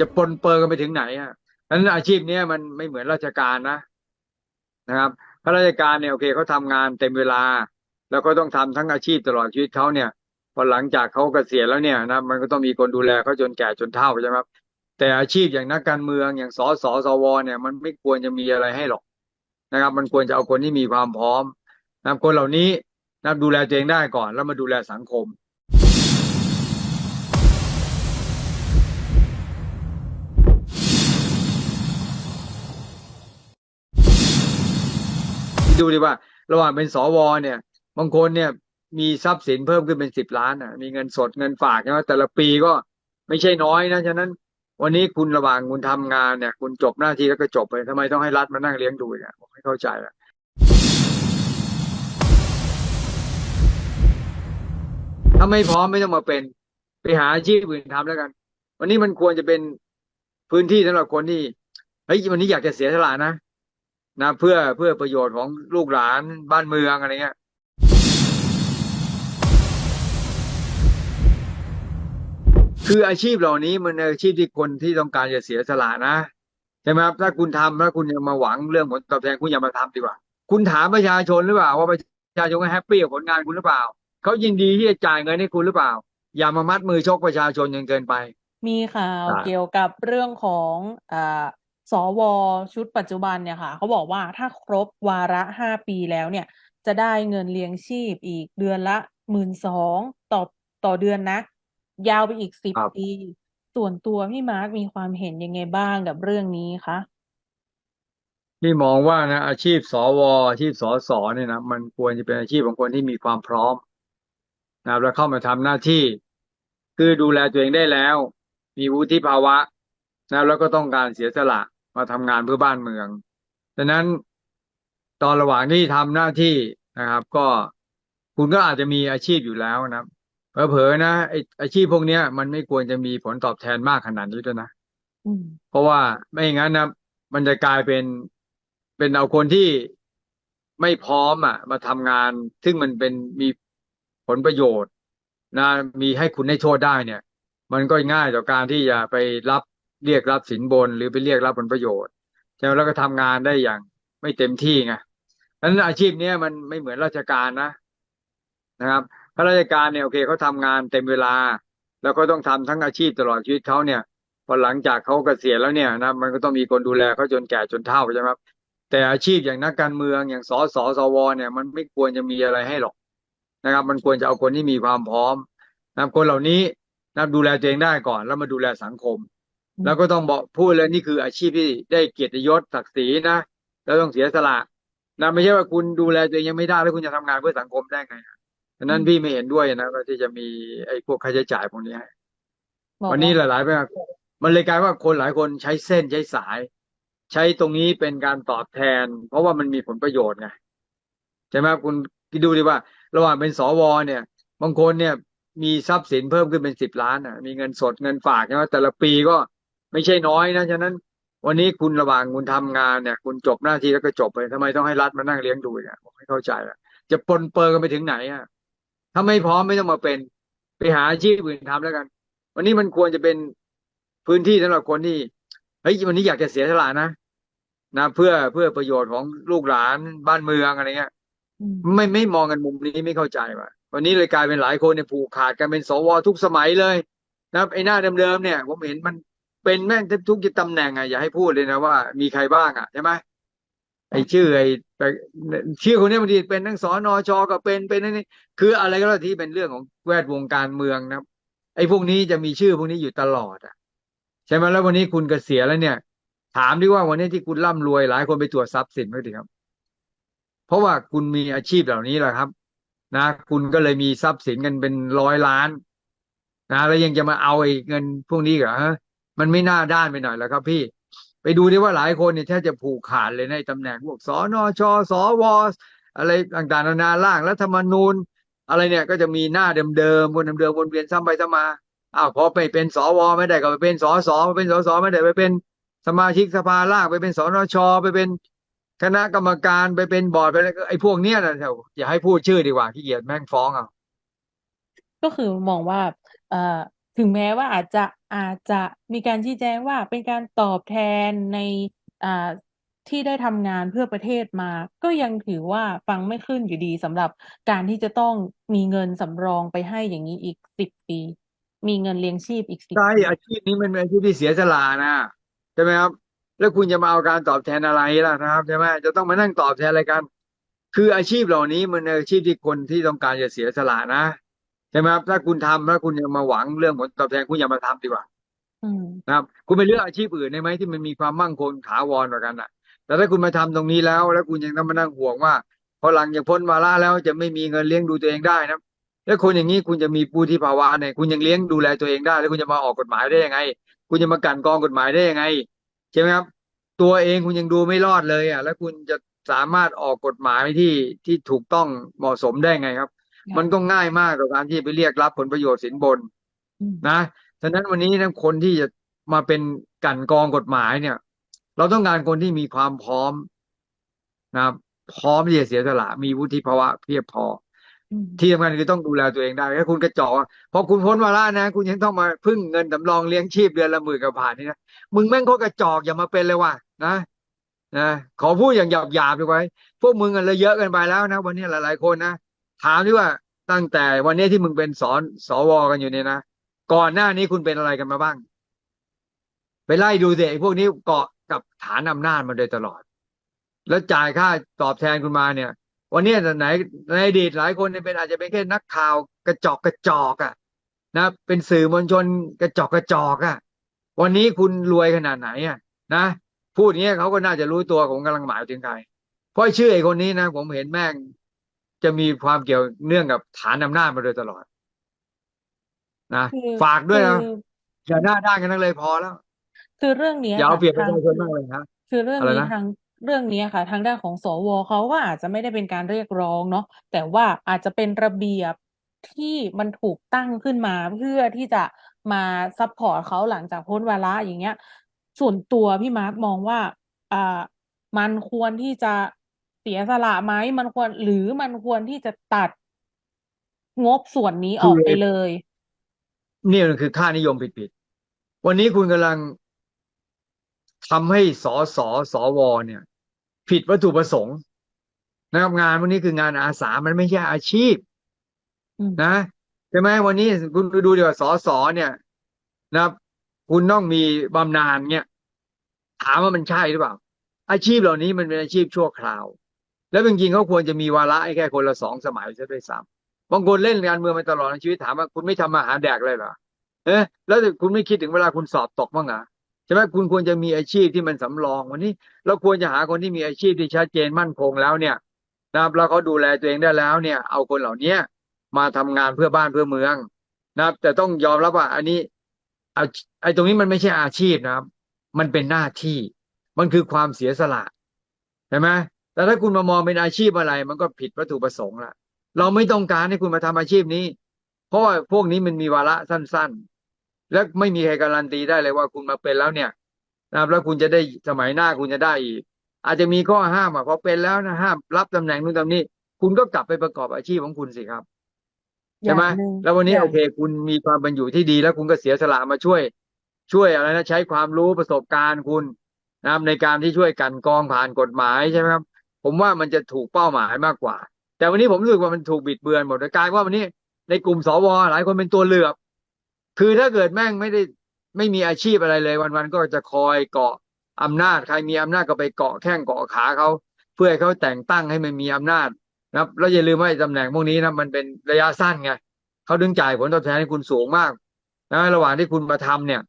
จะปนเปื้อนกันไปถึงไหนอะนั้นอาชีพเนี้ยมันไม่เหมือนราชการนะนะครับข้าราชการเนี่ยโอเคเขาทำงานเต็มเวลา แล้วก็ต้องทำทั้งอาชีพตลอดชีวิตเขาเนี่ย พอหลังจากเขาเกษียณแล้วเนี่ยนะมันก็ต้องมีคนดูแลเขาจนแก่จนเฒ่าใช่ไหมครับ แต่อาชีพอย่างนักการเมืองอย่างสสสวเนี่ย มันไม่ควรจะมีอะไรให้หรอกนะครับ มันควรจะเอาคนที่มีความพร้อมนะคนเหล่านี้นะดูแลตัวเองได้ก่อน แล้วมาดูแลสังคม ดูดิว่า ระหว่างเป็นสวเนี่ย บางคนเนี่ยมีทรัพย์สินเพิ่มขึ้นเป็นสิบล้านอะ มีเงินสดเงินฝากใช่ไหมแต่ละปีก็ไม่ใช่น้อยนะฉะนั้น วันนี้คุณระหว่างคุณทำงานเนี่ย คุณจบหน้าที่แล้วก็จบไปทำไมต้องให้รัฐมานั่งเลี้ยงดูอีกอะผมไม่เข้าใจอะถ้าไม่พร้อมไม่ต้องมาเป็น ไปหาอาชีพอื่นทำแล้วกัน วันนี้มันควรจะเป็นพื้นที่สำหรับคนที่เฮ้ยวันนี้อยากจะเสียสละนะ นะเพื่อเพื่อประโยชน์ของลูกหลานบ้านเมืองอะไรเงี้ยคืออาชีพเหล่านี้มันอาชีพที่คนที่ต้องการจะเสียสละนะใช่ไหมครับถ้าคุณทำแล้วคุณยังมาหวังเรื่องผลตอบแทนคุณอย่ามาทำดีกว่า คุณถามประชาชนหรือเปล่า ว่าประชาชนแฮปปี้กับผลงานคุณหรือเปล่าเขายินดีที่จะจ่ายเงินให้คุณหรือเปล่า อย่ามามัดมือชกประชาชนจนเกินไป มีข่าวครับเกี่ยวกับเรื่องของอ่า สวชุดปัจจุบันเนี่ยค่ะเขาบอกว่าถ้าครบวาระห้าปีแล้วเนี่ย จะได้เงินเลี้ยงชีพอีกเดือนละหมื่นสองต่อต่อเดือนนะ ยาวไปอีกสิบครับปี ส่วนตัวพี่มาร์กมีความเห็นยังไงบ้างกับเรื่องนี้คะที่มองว่านะอาชีพสวอาชีพสสเนี่ยนะมันควรจะเป็นอาชีพของคนที่มีความพร้อมนะครับแล้วเข้ามาทำหน้าที่ คือดูแลตัวเองได้แล้ว มีวุฒิภาวะนะแล้วก็ต้องการเสียสละ มาทำงานเพื่อบ้านเมืองดังนั้นตอนระหว่างที่ทำหน้าที่นะครับ ก็คุณก็อาจจะมีอาชีพอยู่แล้วนะครับเผลอๆนะไออาชีพพวกเนี้ย มันไม่ควรจะมีผลตอบแทนมากขนาดนี้ด้วยนะอืมเพราะว่าไม่อย่างนั้นนะมันจะกลายเป็นเป็นเอาคนที่ไม่พร้อมอะ มาทำงาน ซึ่งมันเป็นมีผลประโยชน์ นะ มีให้คุณให้โทษได้เนี่ย มันก็ง่ายต่อการที่จะไปรับ เรียกรับสินบนหรือไปเรียกรับผลประโยชน์ใช่ไหมแล้วก็ทำงานได้อย่างไม่เต็มที่ไงดังนั้นอาชีพเนี้ยมันไม่เหมือนราชการนะนะครับข้าราชการเนี่ยโอเคเขาทำงานเต็มเวลา แล้วก็ต้องทำทั้งอาชีพตลอดชีวิตเขาเนี่ยพอหลังจากเขาเกษียณแล้วเนี่ยนะมันก็ต้องมีคนดูแลเขาจนแก่จนเฒ่าใช่ไหมครับแต่อาชีพอย่างนักการเมืองอย่างสสสวเนี่ยมันไม่ควรจะมีอะไรให้หรอกนะครับ มันควรจะเอาคนที่มีความพร้อมนะคนเหล่านี้นะดูแลตัวเองได้ก่อน แล้วมาดูแลสังคม แล้วก็ต้องบอกพูดเลยนี่คืออาชีพที่ได้เกียรติยศศักดิ์ศรีนะแล้วต้องเสียสละนะไม่ใช่ว่าคุณดูแลตัวเองยังไม่ได้แล้วคุณจะทำงานเพื่อสังคมได้ไงฉะนั้นพี่ไม่เห็นด้วยนะว่าที่จะมีไอ้พวกค่าใช้จ่ายพวกนี้ให้บอกวันนี้หว่าลายๆไปมันเลยกลายว่าคนหลายคนใช้เส้นใช้สาย ใช้ตรงนี้เป็นการตอบแทน เพราะว่ามันมีผลประโยชน์ไงใช่ไหมครับคุณคิดดูดิว่า ระหว่างเป็นสวเนี่ย บางคนเนี่ยมีทรัพย์สินเพิ่มขึ้นเป็นสิบล้านอะ มีเงินสดเงินฝากใช่ไหมแต่ละปีก็ ไม่ใช่น้อยนะฉะนั้น วันนี้คุณระหว่างคุณทำงานเนี่ย คุณจบหน้าที่แล้วก็จบไปทำไมต้องให้รัฐมานั่งเลี้ยงดูอีกอะผมไม่เข้าใจอะจะปนเปื้อนกันไปถึงไหนอะถ้าไม่พร้อมไม่ต้องมาเป็นไปหาอาชีพอื่นทำแล้วกัน วันนี้มันควรจะเป็นพื้นที่สำหรับคนที่เฮ้ยวันนี้อยากจะเสียสละนะนะเพื่อเพื่อประโยชน์ของลูกหลานบ้านเมืองอะไรเงี้ยอืมไม่ไม่มองกันมุมนี้ไม่เข้าใจว่ะวันนี้เลยกลายเป็นหลายคนเนี่ยผูกขาดกันเป็นสวทุกสมัยเลยนะครับไอ้หน้าเดิมๆเนี่ย ผมเห็นมัน เป็นแม่งทุกตำแหน่งอะอย่าให้พูดเลยนะว่ามีใครบ้างอะใช่ไหมไอ้ชื่อไอ้ไชื่อคนนี้บางทีเป็นทั้งสอนอชก็เป็นเป็นนี่คืออะไรก็แล้วที่เป็นเรื่องของแวดวงการเมืองนะไอ้พวกนี้จะมีชื่อพวกนี้อยู่ตลอดอะ ใช่ไหมแล้ววันนี้คุณเกษียณแล้วเนี่ย ถามดีว่าวันนี้ที่คุณร่ำรวยหลายคนไปตรวจทรัพย์สินไว้ดิครับ เพราะว่าคุณมีอาชีพเหล่านี้แหละครับ นะ คุณก็เลยมีทรัพย์สินกันเป็นร้อยล้าน นะแล้วยังจะมาเอาไอ้เงินพวกนี้เหรอฮะ มันไม่น่าด้านไปหน่อยแล้วครับ พี่ ไปดูดิว่าหลายคนเนี่ยแทบจะผูกขาดเลยในตำแหน่งพวกสนชสวอะไรต่างๆนานาร่างรัฐธรรมนูญ อะไรเนี่ยก็จะมีหน้าเดิมๆวนเดิมๆวนเวียนซ้ำไปซ้ำมาอ้าวพอไปเป็นสวไม่ได้ก็ไปเป็นสสไปเป็นสสไม่ได้ไปเป็นสมาชิกสภาล่างไปเป็นสนชไปเป็นคณะกรรมการไปเป็นบอร์ดไปอะไรก็ไอ้พวกเนี้ยนะอย่าให้พูดชื่อดีกว่าขี้เกียจแม่งฟ้องเอาก็คือมองว่าเอ่อ ถึงแม้ว่าอาจจะอาจจะมีการชี้แจงว่าเป็นการตอบแทนในอ่าที่ได้ทำงานเพื่อประเทศมา ก็ยังถือว่าฟังไม่ขึ้นอยู่ดีสำหรับการที่จะต้องมีเงินสำรองไปให้อย่างนี้อีกสิบปี มีเงินเลี้ยงชีพอีกสิบใช่ปีอาชีพนี้มันเป็นอาชีพที่เสียสละนะใช่ไหมครับ แล้วคุณจะมาเอาการตอบแทนอะไรล่ะนะครับใช่ไหมจะต้องมานั่งตอบแทนอะไรกัน คืออาชีพเหล่านี้มันอาชีพที่คนที่ต้องการจะเสียสละนะ ใช่ไหมครับถ้าคุณทำแล้วคุณยังมาหวังเรื่องผลตอบแทนคุณอย่ามาทำดีกว่าอืมนะครับ คุณไปเลือกอาชีพอื่นได้ไหมที่มันมีความมั่งคงถาวรกว่ากันอะ แต่ถ้าคุณมาทำตรงนี้แล้ว แล้วคุณยังต้องมานั่งห่วงว่าพอหลังจากพ้นวาระแล้วจะไม่มีเงินเลี้ยงดูตัวเองได้นะแล้วคนอย่างนี้คุณจะมีผู้ที่ภาวะเนี่ยคุณยังเลี้ยงดูแลตัวเองได้ แล้วคุณจะมาออกกฎหมายได้ยังไง คุณจะมากลั่นกรองกฎหมายได้ยังไงใช่ไหมครับ ตัวเองคุณยังดูไม่รอดเลยอะ แล้วคุณจะสามารถออกกฎหมายที่ที่ถูกต้องเหมาะสมได้ไงครับ มันก็ง่ายมากกับการที่ไปเรียกรับผลประโยชน์สินบนอืมนะฉะนั้นวันนี้นะคนที่จะมาเป็นกลั่นกรองกฎหมายเนี่ย เราต้องการคนที่มีความพร้อมนะครับพร้อมที่จะเสียสละ มีวุฒิภาวะเพียบพออืมที่สำคัญคือต้องดูแลตัวเองได้ถ้าคุณกระจอกพอคุณพ้นวาระนะ คุณยังต้องมาพึ่งเงินสำรองเลี้ยงชีพเดือนละหมื่นกับบาทนี่นะมึงแม่งก็กระจอกอย่ามาเป็นเลยว่ะนะนะขอพูดอย่างหยาบหยาบดีกว่าพวกมึงอะเลยเยอะเกินไปแล้วนะ วันนี้หลายๆคนนะ ถามที่ว่าตั้งแต่วันนี้ที่มึงเป็นสอนสวกันอยู่เนี่ยนะก่อนหน้านี้คุณเป็นอะไรกันมาบ้าง ไปไล่ดูสิไอ้พวกนี้เกาะกับฐานอำนาจมาโดยตลอด แล้วจ่ายค่าตอบแทนคุณมาเนี่ย วันนี้ไหนในอดีตหลายคนเนี่ยเป็นอาจจะเป็นแค่นักข่าวกระจอกกระจอกอะนะเป็นสื่อมวลชนกระจอกกระจอกอะ วันนี้คุณรวยขนาดไหนอะ นะพูดอย่างเงี้ยเขาก็น่าจะรู้ตัวผมกำลังหมายถึงใครเพราะชื่อไอ้คนนี้นะผมเห็นแม่ง จะมีความเกี่ยวเนื่องกับฐานอำนาจมาโดยตลอด นะคือฝากด้วยคืนะออย่าหน้าด้านกันนักเลยพอแล้วคือเรื่องเนี้ยอย่าเอาค่ะเปรียบประทาง ชาชนมากเลยนะคือเรื่องอะไรนี้นะทางเรื่องนี้ค่ะ ทางด้านของสวเขาก็อาจจะไม่ได้เป็นการเรียกร้องเนาะแต่ว่าอาจจะเป็นระเบียบที่มันถูกตั้งขึ้นมาเพื่อที่จะมาซัพพอร์ตเขาหลังจากพ้นวาระอย่างเงี้ย ส่วนตัวพี่มาร์กมองว่าอ่ามันควรที่จะ เสียสละไหมมันควรหรือมันควรที่จะตัดงบส่วนนี้อคืออกไปเลย นี่มันคือค่านิยมผิดๆ วันนี้คุณกำลังทำให้สสสวเนี่ย ผิดวัตถุประสงค์นะครับงานวันนี้คืองานอาสามันไม่ใช่อาชีพอืมนะใช่ไหมวันนี้คุณไปดูดีกว่าสสเนี่ยนะครับ คุณต้องมีบำนาญเนี่ย ถามว่ามันใช่หรือเปล่า อาชีพเหล่านี้มันเป็นอาชีพชั่วคราว แล้วจริงๆเขาควรจะมีวาระให้แค่คนละสองสมัยซะด้วยซ้ำบางคนเล่นการเมืองมาตลอดในชีวิตถามว่าคุณไม่ทำมาหาแดกเลยเหรอเอ๊ะแล้วคุณไม่คิดถึงเวลาคุณสอบตกบ้างเหรอใช่ไหมคุณควรจะมีอาชีพที่มันสำรองวันนี้ เราควรจะหาคนที่มีอาชีพที่ชัดเจนมั่นคงแล้วเนี่ยนะครับแล้วเขาดูแลตัวเองได้แล้วเนี่ย เอาคนเหล่านี้มาทำงานเพื่อบ้านเพื่อเมืองนะครับ แต่ต้องยอมรับว่า อันนี้เอาไอ้ตรงนี้มันไม่ใช่อาชีพนะครับ มันเป็นหน้าที่ มันคือความเสียสละใช่ไหม แต่ถ้าคุณมามองเป็นอาชีพอะไร มันก็ผิดวัตถุประสงค์ละเราไม่ต้องการให้คุณมาทำอาชีพนี้ เพราะว่าพวกนี้มันมีวาระสั้น ๆ และไม่มีใครการันตีได้เลยว่าคุณมาเป็นแล้วเนี่ยนะครับแล้วคุณจะได้สมัยหน้าคุณจะได้อีก อาจจะมีข้อห้ามอะพอเป็นแล้วนะห้ามรับตำแหน่งนู้นตำนี้ คุณก็กลับไปประกอบอาชีพของคุณสิครับอใช่ไหมย่างหนึ่งแล้ววันนี้อย่างโอเค คุณมีความเป็นอยู่ที่ดี แล้วคุณก็เสียสละมาช่วย ช่วยอะไรนะใช้ความรู้ประสบการณ์คุณนะครับในการที่ช่วยกลันกรองผ่านกฎหมายใช่ไหมครับ ผมว่ามันจะถูกเป้าหมายมากกว่า แต่วันนี้ผมรู้สึกว่ามันถูกบิดเบือนหมดกลายว่าวันนี้ในกลุ่มสวหลายคนเป็นตัวเลือบคือถ้าเกิดแม่งไม่ได้ไม่มีอาชีพอะไรเลย วันๆก็จะคอยเกาะอำนาจใครมีอำนาจก็ไปเกาะแข้งเกาะขาเขาเพื่อให้เขาแต่งตั้งให้มันมีอำนาจนะครับแล้วอย่าลืมว่าตำแหน่งพวกนี้นะมันเป็นระยะสั้นไงเขาดึงจ่ายผลตอบแทนให้คุณสูงมากนะระหว่างที่คุณมาทำเนี่ย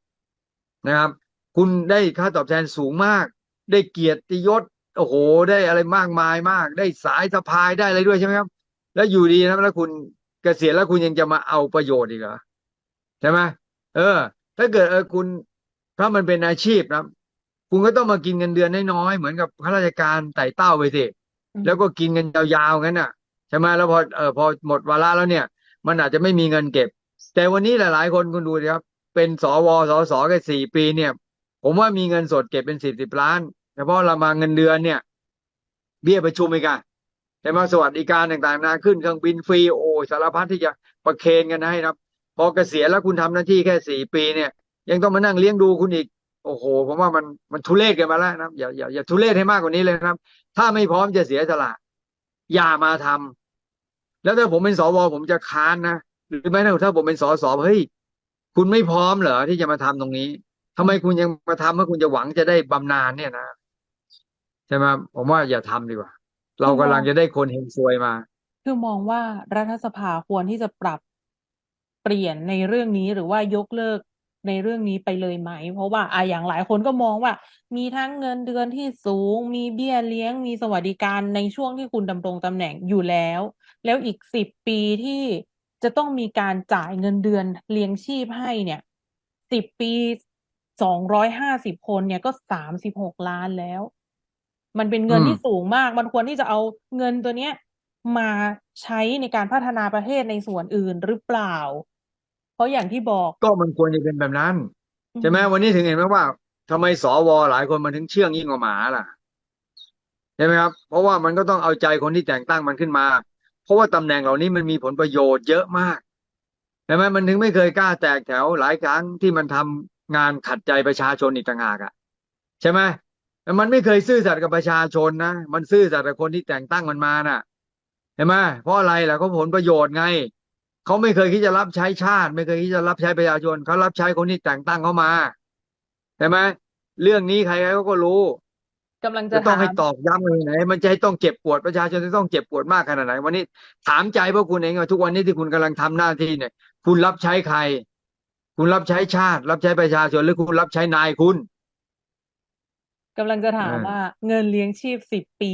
นะครับ คุณได้ค่าตอบแทนสูงมาก ได้เกียรติยศ โอ้โหได้อะไรมากมายมาก ได้สายสะพายได้อะไรด้วยใช่ไหมครับ แล้วอยู่ดีนะแล้วคุณเกษียณแล้วคุณยังจะมาเอาประโยชน์อีกเหรอใช่ไหมเออ ถ้าเกิดเออคุณถ้ามันเป็นอาชีพนะคุณก็ต้องมากินเงินเดือนน้อยๆเหมือนกับข้าราชการไต่เต้าไปสิอืมแล้วก็กินกันยาวๆงั้นน่ะใช่ไหมแล้วพอเออพอหมดวาระแล้วเนี่ย มันอาจจะไม่มีเงินเก็บ แต่วันนี้หลาย ๆ คนคุณดูสิครับ เป็นสวสสแค่สี่ปีเนี่ย ผมว่ามีเงินสดเก็บเป็นสิบสิบล้าน เฉพาะเรามาเงินเดือนเนี่ย เบี้ยประชุมอีกอะใช่ไหมสวัสดิการต่างๆนาขึ้นเครื่องบินฟรีโอ้สารพัดที่จะประเคนกันให้นะพอเกษียณแล้วคุณทำหน้าที่แค่สี่ปีเนี่ย ยังต้องมานั่งเลี้ยงดูคุณอีก โอ้โหผมว่ามันมันทุเรศเกันมาแล้วนะอย่าอย่าอย่าทุเรศให้มากกว่านี้เลยนะครับ ถ้าไม่พร้อมจะเสียสละอย่ามาทำแล้วถ้าผมเป็นสวผมจะค้านนะหรือแม้แต่ถ้าผมเป็นสสเฮ้ยคุณไม่พร้อมเหรอที่จะมาทำตรงนี้ทำไมคุณยังมาทำเมื่อคุณจะหวังจะได้บำนาญเนี่ยนะ ช่ไหมผมว่าอย่าทำดีกว่า เรากำลังจะได้คนเฮงซวยมา คือมองว่ารัฐสภาควรที่จะปรับเปลี่ยนในเรื่องนี้หรือว่ายกเลิกในเรื่องนี้ไปเลยไหม เพราะว่าอะอย่างหลายคนก็มองว่า มีทั้งเงินเดือนที่สูง มีเบี้ยเลี้ยง มีสวัสดิการในช่วงที่คุณดำรงตำแหน่งอยู่แล้ว แล้วอีกสิบปีที่จะต้องมีการจ่ายเงินเดือนเลี้ยงชีพให้เนี่ยสิบปีสองร้อยห้าสิบคนเนี่ยก็สามสิบหกล้านแล้ว มันเป็นเงินอืมที่สูงมาก มันควรที่จะเอาเงินตัวเนี้ย มาใช้ในการพัฒนาประเทศในส่วนอื่นหรือเปล่า เพราะอย่างที่บอกก็มันควรจะเป็นแบบนั้นใช่ไหมอืมวันนี้ถึงเห็นไหมว่าทำไมสวหลายคนมันถึงเชื่องยิ่งกว่าหมาล่ะใช่ไหมครับ เพราะว่ามันก็ต้องเอาใจคนที่แต่งตั้งมันขึ้นมา เพราะว่าตำแหน่งเหล่านี้มันมีผลประโยชน์เยอะมากใช่ไหมมันถึงไม่เคยกล้าแตกแถวหลายครั้งที่มันทำงานขัดใจประชาชนอีกต่างหากอะใช่ไหม แต่มันไม่เคยซื่อสัตย์กับประชาชนนะ มันซื่อสัตย์กับคนที่แต่งตั้งมันมาน่ะเห็นไหมเพราะอะไรล่ะเขาผลประโยชน์ไงเขาไม่เคยคิดจะรับใช้ชาติ ไม่เคยคิดจะรับใช้ประชาชนเขารับใช้คนที่แต่งตั้งเขามาใช่ไหมเรื่องนี้ใครๆเขาก็รู้กำลังจะจะต้องถาให้มตอกย้ำเลยไหนมันจะให้ต้องเจ็บปวดประชาชนจะต้องเจ็บปวดมากขนาดไหน วันนี้ถามใจพวกคุณเองว่าทุกวันนี้ที่คุณกำลังทำหน้าที่เนี่ย คุณรับใช้ใคร คุณรับใช้ชาติ รับใช้ประชาชนหรือคุณรับใช้นายคุณ กำลังจะถามอ่าว่าเงินเลี้ยงชีพสิบปี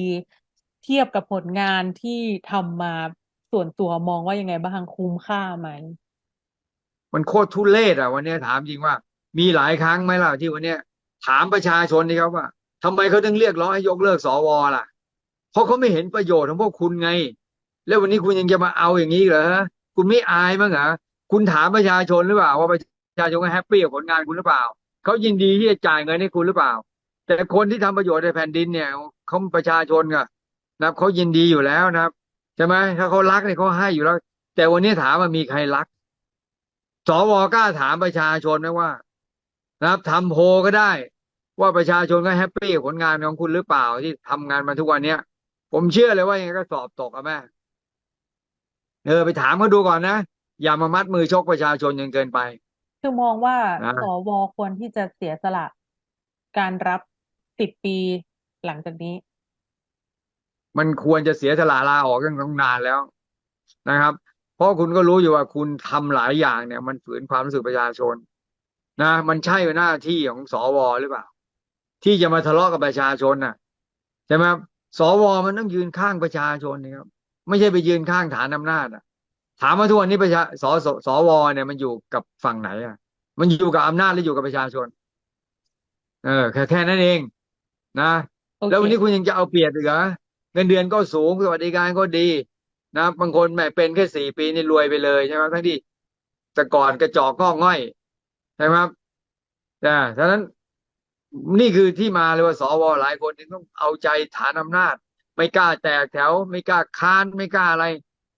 เทียบกับผลงานที่ทำมาส่วนตัวมองว่ายังไงบ้างคุ้มค่าไหม มันโคตรทุเรศอะ วันนี้ถามจริงว่า มีหลายครั้งไหมล่ะที่วันเนี้ยถามประชาชนนี่ครับว่าทำไมเขาถึงเรียกร้องให้ยกเลิกสวล่ะ เพราะเขาไม่เห็นประโยชน์ของพวกคุณไง แล้ววันนี้คุณยังจะมาเอาอย่างนี้เหรอฮะคุณไม่อายมั้างเหรอคุณถามประชาชนหรือเปล่า ว่าประชาชนก็แฮปปี้กับผลงานคุณหรือเปล่าเขายินดีที่จะจ่ายเงินให้คุณหรือเปล่า แต่คนที่ทำประโยชน์ในแผ่นดินเนี่ยเขาประชาชนก็นะครับเขายินดีอยู่แล้วนะครับใช่ไหมถ้าเขารักเนี่ยเขาให้อยู่แล้ว แต่วันนี้ถามว่ามีใครรักสวกล้าถามประชาชนไหมว่า นะครับทำโพลก็ได้ ว่าประชาชนก็แฮปปี้กับผลงานของคุณหรือเปล่าที่ทำงานมาทุกวันเนี้ยผมเชื่อเลยว่ายังไงก็สอบตกอะแม่เออไปถามเขาดูก่อนนะอย่ามามัดมือชกประชาชนจนเกินไป คือมองว่านะสวควรที่จะเสียสละการรับ สิบปีหลังจากนี้ มันควรจะเสียสละลาออกตั้งนานแล้วนะครับ เพราะคุณก็รู้อยู่ว่าคุณทำหลายอย่างเนี่ย มันฝืนความรู้สึกประชาชน นะ มันใช่หน้าที่ของสวหรือเปล่า ที่จะมาทะเลาะกับประชาชนน่ะใช่ไหมครับสวมันต้องยืนข้างประชาชนนะครับ ไม่ใช่ไปยืนข้างฐานอำนาจอะ ถามว่าทุกวันนี้ประชาสสสวเนี่ยมันอยู่กับฝั่งไหนอะ มันอยู่กับอำนาจหรืออยู่กับประชาชน เออแค่แค่นั้นเอง นะโอเคแล้ววันนี้คุณยังจะเอาเปรียบอีกเหรอเงินเดือนก็สูงสวัสดิการก็ดี นะบางคนแหม่เป็นแค่สี่ปีนี่รวยไปเลยใช่ไหมทั้งที่แต่ก่อนกระจอกก็ง่อยใช่ไหมครับแต่ฉะนั้นนี่คือที่มาเลยว่าสวหลายคนถึงต้องเอาใจฐานอำนาจ ไม่กล้าแตกแถว ไม่กล้าค้านไม่กล้าอะไร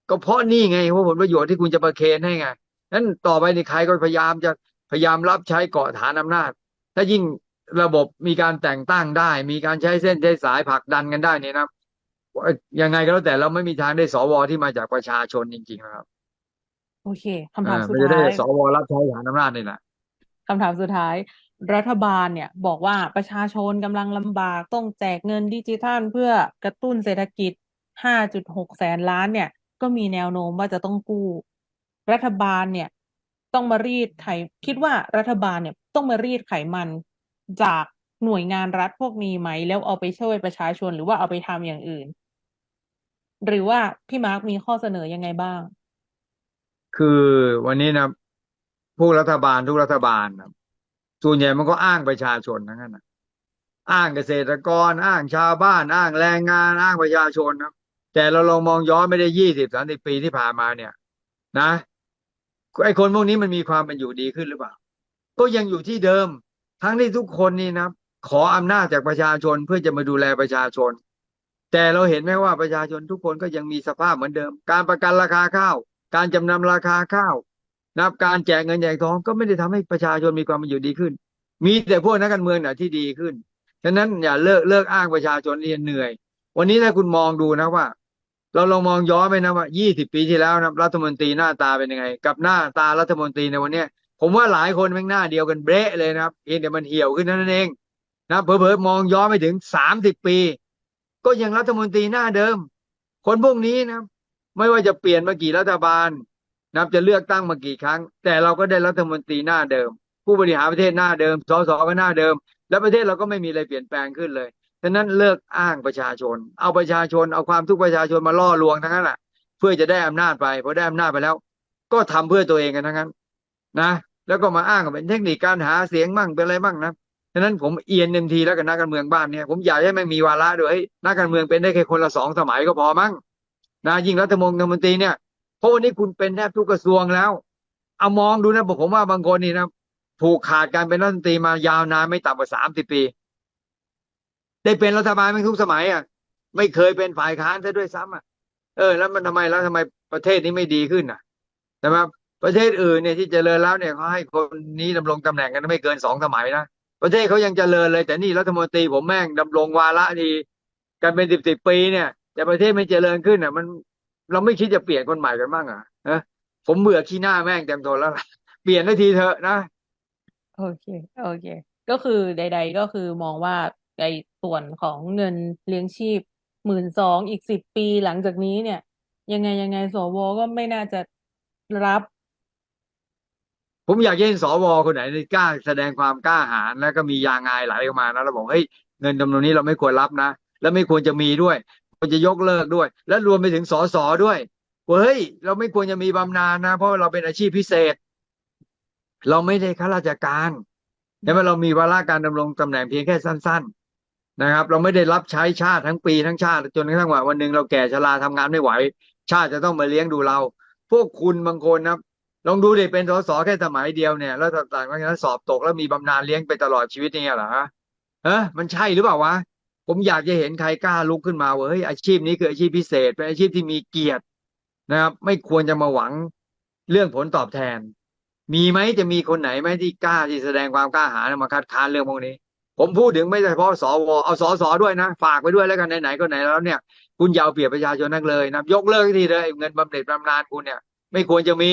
ก็เพราะนี่ไงเพราะผลประโยชน์ที่คุณจะประเคนให้ไงนั้นต่อไปนี่ใครก็พยายามจะพยายามรับใช้เกาะฐานอำนาจ ถ้ายิ่ง ระบบมีการแต่งตั้งได้ มีการใช้เส้นใช้สายผลักดันกันได้เนี่ยนะยังไงก็แล้วแต่เราไม่มีทางได้สวที่มาจากประชาชนจริงๆนะครับ โอเคคำถามอ่าสุดไม่จะได้ท้ายสวรับใช้ฐานอำนาจนี่แหละคำถามสุดท้าย รัฐบาลเนี่ยบอกว่าประชาชนกำลังลำบากต้องแจกเงินดิจิทัลเพื่อกระตุ้นเศรษฐกิจ 5.6 แสนล้านเนี่ย ก็มีแนวโน้มว่าจะต้องกู้ รัฐบาลเนี่ย ต้องมารีดไขคิดว่ารัฐบาลเนี่ยต้องมารีดไขมัน จากหน่วยงานรัฐพวกนี้ไหม แล้วเอาไปช่วยประชาชนหรือว่าเอาไปทำอย่างอื่น หรือว่าพี่มาร์คมีข้อเสนอยังไงบ้าง คือวันนี้นะผู้รัฐบาลทุกรัฐบาลนะส่วนใหญ่มันก็อ้างประชาชนทั้งนั้นนะอ้างเกษตรกร อ้างชาวบ้าน อ้างแรงงาน อ้างประชาชนนะแต่เราลองมองย้อนไม่ได้ยี่สิบสามสิบปีที่ผ่านมาเนี่ย นะไอ้คนพวกนี้มันมีความเป็นอยู่ดีขึ้นหรือเปล่า ก็ยังอยู่ที่เดิม ทั้งที่ทุกคนนี่นะขออำนาจจากประชาชนเพื่อจะมาดูแลประชาชน แต่เราเห็นไหมว่าประชาชนทุกคนก็ยังมีสภาพเหมือนเดิม การประกันราคาข้าว การจำนำราคาข้าวนับการแจกเงินแจกทองก็ไม่ได้ทำให้ประชาชนมีความเป็นอยู่ดีขึ้น มีแต่พวกนักการเมืองน่ะที่ดีขึ้นฉะนั้นอย่าเลิกเลิกอ้างประชาชนที่เหนื่อย วันนี้ถ้าคุณมองดูนะว่า เราลองมองย้อนไปนะว่า 20 ปีที่แล้วนะรัฐมนตรีหน้าตาเป็นยังไง กับหน้าตารัฐมนตรีในวันนี้ ผมว่าหลายคนแม่งหน้าเดียวกันเบะเลยนะครับเพียงแต่มันเหี่ยวขึ้นนั้นเองนะเผลอๆมองย้อนไปถึง30ปี ก็ยังรัฐมนตรีหน้าเดิม คนพวกนี้นะไม่ว่าจะเปลี่ยนมากี่รัฐบาลนะครับจะเลือกตั้งมากี่ครั้ง แต่เราก็ได้รัฐมนตรีหน้าเดิม ผู้บริหารประเทศหน้าเดิมสสก็หน้าเดิม แล้วประเทศเราก็ไม่มีอะไรเปลี่ยนแปลงขึ้นเลยฉะนั้นเลิกอ้างประชาชน เอาประชาชนเอาความทุกข์ประชาชนมาล่อลวงทั้งนั้นแหละเพื่อจะได้อำนาจไปพอได้อำนาจไปแล้ว ก็ทำเพื่อตัวเองกันทั้งนั้น นะ แล้วก็มาอ้างเป็นเทคนิคการหาเสียงมั่งเป็นอะไรมั่งนะฉะนั้นผมเอียนเต็มทีแล้วกับนักการเมืองบ้านเนี่ยผมอยากให้มันมีวาระด้วยนักการเมืองเป็นได้แค่คนละสองสมัยก็พอมั้งนะยิ่งรัฐมนตรีเนี่ยเพราะวันนี้คุณเป็นแทบทุกกระทรวงแล้ว เอามองดูนะผมว่าบางคนนี่นะผูกขาดการเป็นรัฐมนตรีมายาวนานไม่ต่ำกว่าสามสิบปี ได้เป็นรัฐบาลไม่ทุกสมัยอะ ไม่เคยเป็นฝ่ายค้านซะด้วยซ้ำอะ เออ แล้วมันทำไมแล้วทำไมประเทศนี้ไม่ดีขึ้นอะใช่ไหม ประเทศอื่นเนี่ยที่เจริญแล้วเนี่ยเขาให้คนนี้ดำรงตำแหน่งกันไม่เกินสองสมัยนะประเทศเขายังเจริญเลย แต่นี่รัฐมนตรีผมแม่งดำรงวาระดีกันเป็นสิบสิบปีเนี่ย แต่ประเทศไม่เจริญขึ้นอะ มันเราไม่คิดจะเปลี่ยนคนใหม่กันบ้างอะเออผมเบื่อขี้หน้าแม่งเต็มทนแล้วเปลี่ยนได้ทีเถอะนะโอเคโอเค ก็คือใด ๆ ก็คือมองว่าในส่วนของเงินเลี้ยงชีพหมื่นสองอีกสิบปีหลังจากนี้เนี่ย ยังไงยังไงสวก็ไม่น่าจะรับ ผมอยากเห็นสวคนไหนกล้าแสดงความกล้าหาญแล้วก็มียางอายไหลออกมานะแล้วบอกเฮ้ยเงินจำนวนนี้เราไม่ควรรับนะ แล้วไม่ควรจะมีด้วยควรจะยกเลิกด้วย และรวมไปถึงสสด้วยเฮ้ยเราไม่ควรจะมีบำนาญนะ เพราะเราเป็นอาชีพพิเศษ เราไม่ได้ข้าราชการใช่ไหมเรามีวาระการดำรงตำแหน่งเพียงแค่สั้น ๆ นะครับ เราไม่ได้รับใช้ชาติทั้งปีทั้งชาติจนกระทั่งว่าวันหนึ่งเราแก่ชราทำงานไม่ไหว ชาติจะต้องมาเลี้ยงดูเรา พวกคุณบางคนนะ ลองดูเดิเป็นสสแค่สมัยเดียวเนี่ยแล้วต่างๆนั้นสอบตกแล้วมีบำนาญเลี้ยงไปตลอดชีวิตเนี่ยเหรอฮะเออมันใช่หรือเปล่าวะผมอยากจะเห็นใครกล้าลุกขึ้นมาว่าเฮ้ยอาชีพนี้คืออาชีพพิเศษเป็นอาชีพที่มีเกียรตินะครับ ไม่ควรจะมาหวังเรื่องผลตอบแทน มีไหมจะมีคนไหนไหมที่กล้าที่แสดงความกล้าหาญมาคัดค้านเรื่องพวกนี้ ผมพูดถึงไม่เฉพาะสวเอาสสด้วยนะ ฝากไปด้วยแล้วกันไหนๆก็ไหนแล้วเนี่ย คุณยาวเปรียบประชาชนนักเลยนะยกเลิกทีเลยเงินบำเหน็จบำนาญคุณเนี่ย ไม่ควรจะมี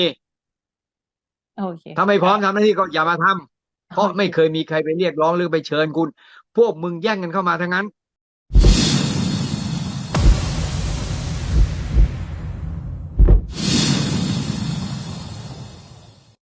โอเคถ้าไม่พร้อมทำหน้าที่ก็อย่ามาทำเพราะโอเคไม่เคยมีใครไปเรียกร้องหรือไปเชิญคุณ พวกมึงแย่งกันเข้ามาทั้งนั้น